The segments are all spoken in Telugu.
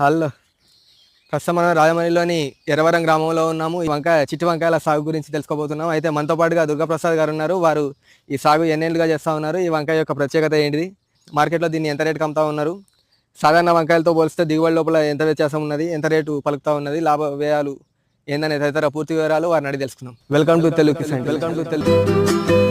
హలో. ప్రస్తుతం మనం రాజమండ్రిలోని ఎర్రవరం గ్రామంలో ఉన్నాము. ఈ వంకాయ చిట్టి వంకాయల సాగు గురించి తెలుసుకోబోతున్నాం. అయితే మనతో పాటుగా దుర్గాప్రసాద్ గారు ఉన్నారు. వారు ఈ సాగు ఎన్నేళ్ళుగా చేస్తూ ఉన్నారు. ఈ వంకాయ యొక్క ప్రత్యేకత ఏంటిది? మార్కెట్లో దీన్ని ఎంత రేటుకి అమ్ముతా ఉన్నారు? సాధారణ వంకాయలతో పోలిస్తే దిగుబడి లోపల ఎంత వ్యత్యాసం ఉన్నది? ఎంత రేటు పలుకుతా ఉన్నది? లాభ వ్యయాలు ఏందనే తదితర పూర్తి వివరాలు వారిని అడిగి తెలుసుకుందాం. Welcome to Telugu welcome to Telugu.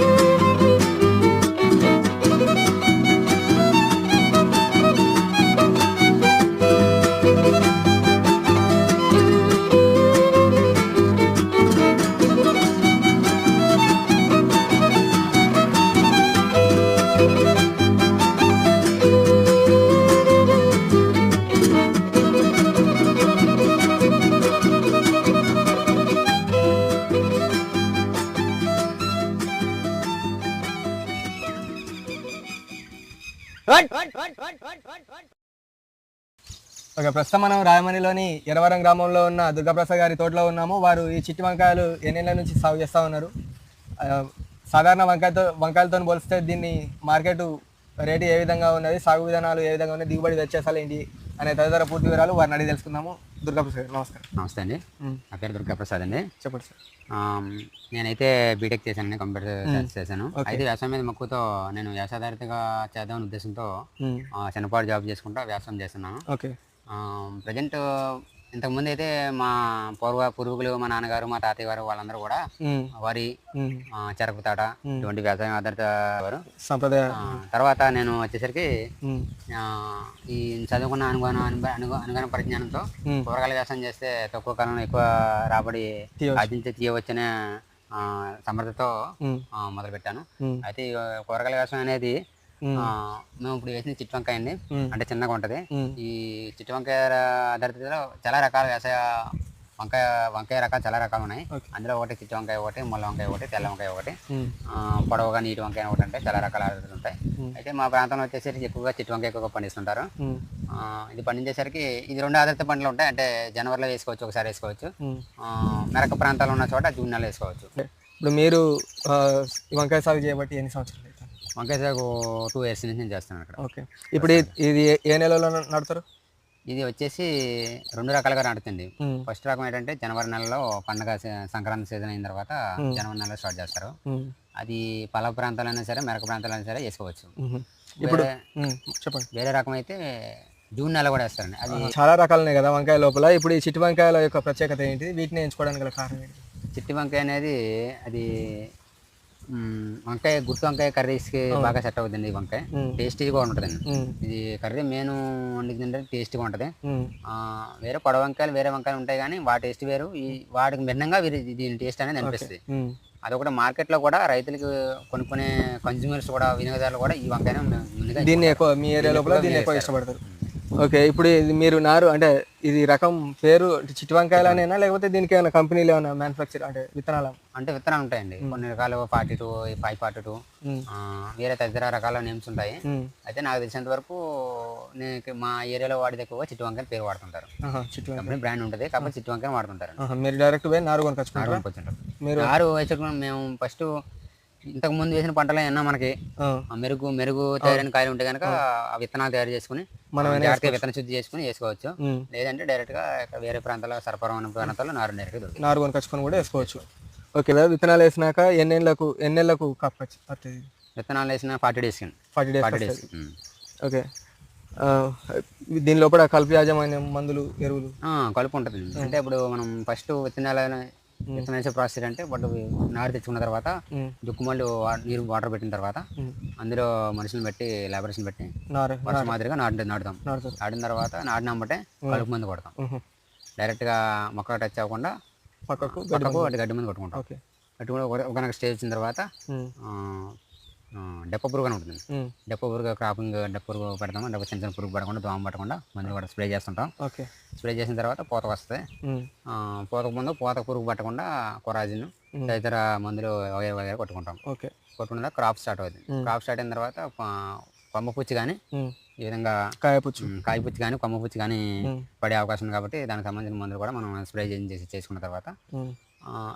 Okay ప్రస్తుతం మనం రాయమణిలోని ఎరవరం గ్రామంలో ఉన్న దుర్గాప్రసాద్ గారి తోటలో ఉన్నాము. వారు ఈ చిట్టి వంకాయలు ఎన్నెళ్ళ నుంచి సాగు చేస్తూ ఉన్నారు. సాధారణ వంకాయతో వంకాయలతో పోలిస్తే దీన్ని మార్కెట్ రేటు ఏ విధంగా ఉన్నది సాగు విధానాలు ఏ విధంగా ఉన్నాయి దిగుబడి వచ్చేసాలు ఏంటి అనే తదితర పూర్తి వివరాలు వారిని అడిగి తెలుసుకుందాము. దుర్గాప్రసాద్ నమస్కారం. నమస్తే అండి. నా పేరు దుర్గాప్రసాద్ అండి. చెప్పండి సార్. నేనైతే బీటెక్ చేశాను కంప్యూటర్ సైన్స్ చేశాను. అయితే వ్యవసాయం మీద మక్కువతో నేను వ్యవసాయదారితగా చేద్దామనే ఉద్దేశంతో చిన్నపాటి జాబ్ చేసుకుంటా వ్యవసాయం చేస్తున్నాను. ప్రజెంట్ ఇంతకుముందు అయితే మా పూర్వ పూర్వీకులు మా నాన్నగారు మా తాతయ్య గారు వాళ్ళందరూ కూడా. వరి చెరకు తాట ఇటువంటి వ్యవసాయం ఆధారిత వారు సంప్రదాయ తర్వాత నేను వచ్చేసరికి ఈ చదువుకున్న అనుగుణ అనుగుణ పరిజ్ఞానంతో. కూరగాయల వ్యవసాయం చేస్తే తక్కువ కాలంలో ఎక్కువ రాబడి. ఆర్జించి తీయవచ్చనే సమర్థతో మొదలుపెట్టాను మ్మ్. అయితే కూరగాయల వ్యవసాయం అనేది మ్మ్. ఇప్పుడు వేసిన చిట్టు వంకాయ అండి. అంటే చిన్నగా ఉంటుంది. ఈ చిట్టు వంకాయ ఆధారితలో చాలా రకాల వ్యవసాయ వంకాయ వంకాయ రకాలు చాలా రకాలు ఉన్నాయి. అందులో ఒకటి చిట్టు వంకాయ ఒకటి ముళ్ళ వంకాయ ఒకటి తెల్ల వంకాయ ఒకటి పొడవుగా నీటి వంకాయ ఒకటి అంటే చాలా రకాల ఉంటాయి. అయితే మా ప్రాంతంలో వచ్చేసరికి ఎక్కువగా చిట్టు వంకాయ ఎక్కువగా పండిస్తుంటారు. ఇది పండించేసరికి ఇది రెండు ఆధారిత పంటలు ఉంటాయి. అంటే జనవరిలో వేసుకోవచ్చు ఒకసారి వేసుకోవచ్చు. మెరక ప్రాంతాలు ఉన్న చోట జూన్ నెలలో వేసుకోవచ్చు. ఇప్పుడు మీరు వంకాయ సాగు చేయబట్టి ఎన్ని సంవత్సరాలు? వంకాయ సాగు టూ ఇయర్స్ నుంచి నేను చేస్తాను ఇక్కడ ఓకే. ఇప్పుడు ఇది- ఏ- నెలలో నడుతారు ఇది వచ్చేసి రెండు రకాలుగా నాటుతుంది మ్మ్. ఫస్ట్ రకం ఏంటంటే జనవరి నెలలో పండగ సంక్రాంతి సీజన్ అయిన తర్వాత జనవరి నెలలో స్టార్ట్ చేస్తారు. అది పలవ ప్రాంతాలైనా సరే మెరక ప్రాంతాలైనా సరే వేసుకోవచ్చు. ఇప్పుడు. చెప్పండి. వేరే రకం అయితే జూన్ నెల కూడా వేస్తారండి. అది చాలా రకాలు ఉన్నాయి కదా వంకాయ లోపల. ఇప్పుడు ఈ చిట్టి వంకాయల యొక్క ప్రత్యేకత ఏంటి? వీటిని ఎంచుకోవడానికి కారణం ఏంటి? చిట్టి వంకాయ అనేది అది వంకాయ గుర్తు వంకాయ కర్రీస్కి బాగా సెట్ అవుతుంది ఈ వంకాయ. మ్మ్. టేస్టీగా ఉంటుందండి. ఇది కర్రీ మెయిన్ వండుతుంటే టేస్టీగా ఉంటుంది. వేరే పొడవ వంకాయలు వేరే వంకాయలు ఉంటాయి కానీ వాటి టేస్ట్ వేరు. ఈ వాటికి భిన్నంగా దీని టేస్ట్ అనేది అనిపిస్తుంది. అదొకటి మార్కెట్లో కూడా రైతులకు కొనుక్కునే కన్జ్యూమర్స్ కూడా వినియోగదారులు కూడా ఈ వంకాయను ముందుగా దీన్ని ఎక్కువ మీ ఏరియా లోపల దీన్ని ఎక్కువ ఇష్టపడతారు. ఓకే ఇప్పుడు ఇది మీరు నారు అంటే ఇది రకం పేరు చిట్టి వంకాయలనేనా లేకపోతే దీనికి ఏమైనా కంపెనీలు ఏమైనా మ్యానుఫ్యాక్చర్ అంటే విత్తనాలు అంటే విత్తనాలు ఉంటాయండి. కొన్ని రకాలు forty two five forty two. వేరే తదితర రకాల నేమ్స్ ఉంటాయి. అయితే నాకు తెలిసినంత వరకు నేను మా ఏరియాలో వాడేది ఎక్కువగా చిట్టు వంకాయ పేరు వాడుతుంటారు. చిట్టి వంకాయ బ్రాండ్ ఉంటుంది కాబట్టి చిట్టు వంకాయ వాడుతుంటారు. మీరు డైరెక్ట్ పోయి నారు కొనుకొచ్చుకుంటారా? మీరు నారు వేసుకుని మేము ఫస్ట్ ఇంతకు ముందు వేసిన పంటలు ఏమన్నా మనకి. మెరుగు మెరుగు తయారైన కాయలు ఉంటే కనుక ఆ విత్తనాలు తయారు చేసుకుని మనం జాగ్రత్తగా విత్తన శుద్ధి చేసుకుని వేసుకోవచ్చు. లేదంటే డైరెక్ట్గా వేరే ప్రాంతాల్లో సరఫరా ప్రాంతాల్లో నారు డైరెక్ట్ నారు కొనుకొచ్చుకొని కూడా వేసుకోవచ్చు. ఓకే విత్తనాలు వేసినాక ఎన్నేళ్ళకు ఎన్నేళ్ళకు కప్ పడుతుంది విత్తనాలు వేసిన forty days forty days forty days okay. దీని లోపల కలుపు యాజమాన్యం మందులు ఎరువులు? కలుపు ఉంటుంది. అంటే ఇప్పుడు మనం ఫస్ట్ విత్తనాలు విత్తనం వేసే ప్రాసెస్ అంటే వాటి నారు తెచ్చుకున్న తర్వాత. దుక్కుమల్లి నీరు వాటర్ పెట్టిన తర్వాత. అందులో మనుషులను పెట్టి లేబరేషన్ పెట్టి వర్షం మాదిరిగా నాటు నాటుతాం. నాటిన తర్వాత నాటిన అమ్మటే కలుపు మందు కొడతాం. డైరెక్ట్గా మొక్క టచ్ అవ్వకుండా పక్కకు గడ్డి మందు కొట్టుకుంటాం. కట్టుకుని ఒక- స్టేజ్ వచ్చిన తర్వాత డెప్ప పురుగు అని ఉంటుంది. డెప్ప పురుగు క్రాపింగ్ డెప్ప పురుగు పెడతాము డెప్ప చిన్న చిన్న పురుగు పడకుండా దోమ పడకుండా మందులు కూడా స్ప్రే చేస్తుంటాం. ఓకే. స్ప్రే చేసిన తర్వాత పూత వస్తుంది. మ్మ్. ఆ, పూతకు ముందు పూత పురుగు పట్టకుండా కొరాజిన్ తదితర మందులు వగైరా వగైరా కొట్టుకుంటాం. ఓకే. కొట్టుకున్న క్రాప్ స్టార్ట్ అవుతుంది క్రాప్ స్టార్ట్ అయిన తర్వాత కొమ్మ పుచ్చి కానీ. ఈ విధంగా కాయపుచ్చు ఉమ్, కాయ పుచ్చి కానీ కొమ్మ పుచ్చి కానీ. పడే అవకాశం ఉంది కాబట్టి దానికి సంబంధించిన మందులు కూడా మనం స్ప్రే చేసి చేసుకున్న తర్వాత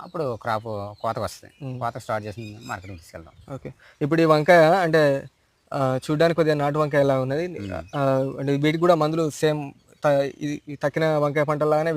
అప్పుడు క్రాప్ కోతకు వస్తుంది. కోత స్టార్ట్ చేసి మార్కెట్కి తీసుకెళ్తాం ఓకే. ఇప్పుడు ఈ వంకాయ అంటే చూడ్డానికి కొద్దిగా నాటు వంకాయ ఎలా ఉన్నది అంటే వీటికి కూడా మందులు సేమ్ తక్కిన వంకాయ పంటలాగానే